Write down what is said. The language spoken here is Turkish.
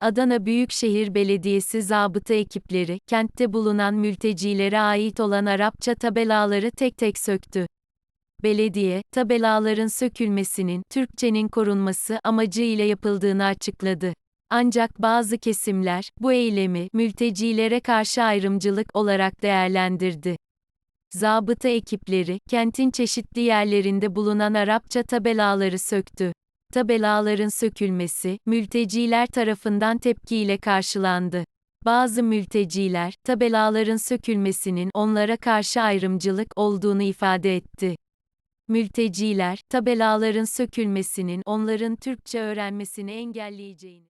Adana Büyükşehir Belediyesi zabıta ekipleri, kentte bulunan mültecilere ait olan Arapça tabelaları tek tek söktü. Belediye, tabelaların sökülmesinin, Türkçenin korunması amacıyla yapıldığını açıkladı. Ancak bazı kesimler, bu eylemi, mültecilere karşı ayrımcılık olarak değerlendirdi. Zabıta ekipleri, kentin çeşitli yerlerinde bulunan Arapça tabelaları söktü. Tabelaların sökülmesi, mülteciler tarafından tepkiyle karşılandı. Bazı mülteciler, tabelaların sökülmesinin onlara karşı ayrımcılık olduğunu ifade etti. Mülteciler, tabelaların sökülmesinin onların Türkçe öğrenmesini engelleyeceğini